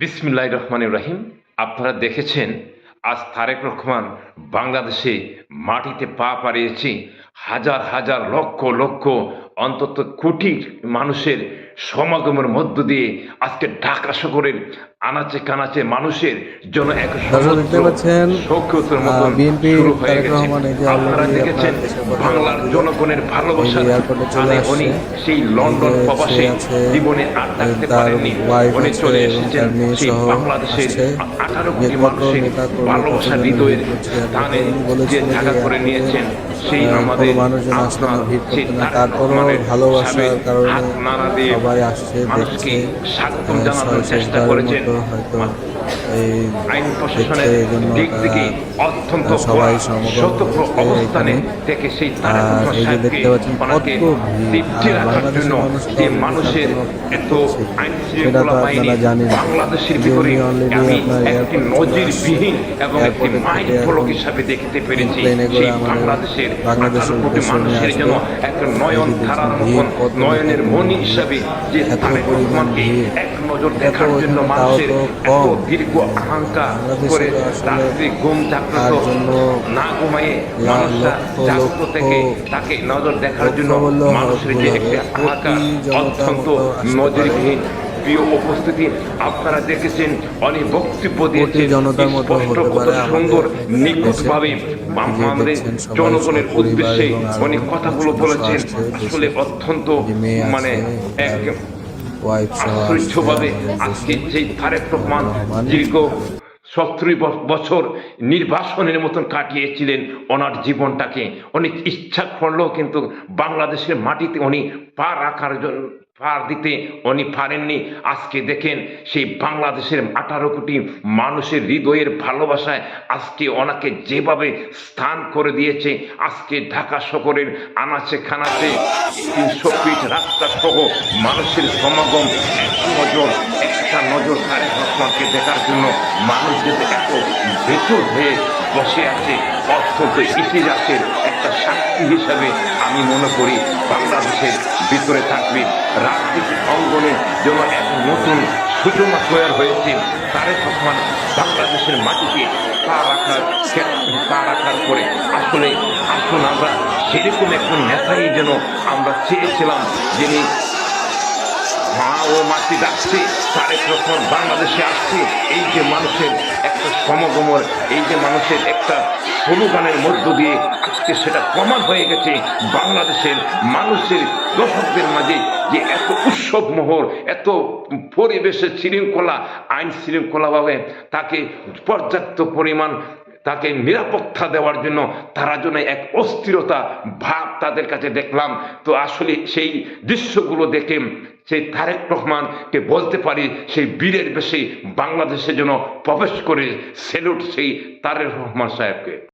বিসমিল্লাহ রহমান ইব্রাহিম আপনারা দেখেছেন, আজ তারেক রহমান বাংলাদেশে মাটিতে পা পাড়িয়েছে হাজার হাজার লক্ষ লক্ষ অন্তত কোটি মানুষের সমাগমের মধ্য দিয়ে আজকে ঢাকা শহরের আনাচে কানাচে মানুষের জন্য এক দর্শক দেখতে পাচ্ছেন, সৌখ্যতের মতো আহ, BNP শুরু হয়ে গেছে। রহমান এই যে আপনারা দেখেছেন বাংলার জনগণের ভালোবাসা মানে উনি সেই লন্ডন প্রবাসে জীবনে আর থাকতে পারেননি। উনি চলে এসেছেন সেই বাংলাদেশের আঠারো কোটি মানুষের ভালোবাসা হৃদয়ের স্থানে যে জায়গা করে নিয়েছেন সেই আমাদের আপনার সেই ভালোবাসার কারণে দিয়ে সবাই আসছে দেখছে করেছেন। হয়তো আইন প্রশাসনের দিক থেকে অত্যন্ত সবাই সতর্ক অবস্থানে থেকে সেই তারেক। তৃপ্তি রাখার জন্য যে মানুষের এত আইন শৃঙ্খলা বাহিনী বাংলাদেশের ভিতরে আমি একটি নজিরবিহীন এবং একটি মাইল ফলক হিসাবে দেখতে পেরেছি সেই বাংলাদেশের বাংলাদেশের আঠারো কোটি মানুষের জন্য একটা নয়ন ধারার মতন নয়নের ভিড়। হিসাবে যে তারেক রহমানকে এক নজর দেখার জন্য মানুষের এত। দীর্ঘ করে রাত্রি ঘুম জাগ্রত না জাগ্রত থেকে তাকে নজর দেখার জন্য মানুষের যে। একটা অত্যন্ত নজিরবিহীন প্রিয় উপস্থিতি আপনারা দেখেছেন অনেক বক্তব্য দিয়েছেন স্পষ্ট কত সুন্দর। নিখুঁতভাবে আমাদের জনগণের উদ্দেশ্যে অনেক কথাগুলো বলেছেন আসলে অত্যন্ত মানে এক আমাদের আজকে সেই তারেক রহমান। দীর্ঘ সত্তর বছর নির্বাসনের মতন কাটিয়েছিলেন ওনার জীবনটাকে অনেক ইচ্ছা করলেও কিন্তু বাংলাদেশের মাটিতে উনি পা রাখার জন্য পা দিতে উনি পারেননি। আজকে দেখেন সেই বাংলাদেশের আঠারো কোটি মানুষের হৃদয়ের ভালোবাসায় আজকে ওনাকে যেভাবে স্থান করে দিয়েছে, আজকে ঢাকা শহরের আনাচে খানাচে তিনশো ফিট রাস্তা সহ মানুষের সমাগম, এক নজর, একটা নজর তারেক রহমানকে দেখার জন্য মানুষ যাতে এত বেচুর হয়ে বসে আছে অত্যন্ত ইতিহাসের একটা সাক্ষী হিসাবে আমি মনে করি বাংলাদেশের ভিতরে থাকবে রাজনীতি অঙ্গনে জন্য এক নতুন সূচনা তৈরি হয়েছে। তারেক রহমান বাংলাদেশের মাটিকে পা রাখার পা রাখার পরে আসলে আসুন আমরা সেরকম একজন নেতাই যেন আমরা চেয়েছিলাম যিনি মা ও মাটি ডাকছে তারেক রহমান বাংলাদেশে আসছে। এই যে মানুষের একটা সমগমর, এই যে মানুষের একটা স্লোগানের মধ্য দিয়ে আজকে সেটা প্রমাণ হয়ে গেছে, বাংলাদেশের মানুষের দর্শকদের মাঝে যে এত উৎসব মোহর এত পরিবেশের শৃঙ্খলা, আইন শৃঙ্খলাভাবে তাকে পর্যাপ্ত পরিমাণ তাকে নিরাপত্তা দেওয়ার জন্য তারা যেন এক অস্থিরতা ভাব তাদের কাছে দেখলাম। তো আসলে সেই দৃশ্যগুলো দেখে সেই তারেক রহমানকে বলতে পারি, সেই বীরের বেশি বাংলাদেশে যেন প্রবেশ করে সেলুট সেই তারেক রহমান সাহেবকে।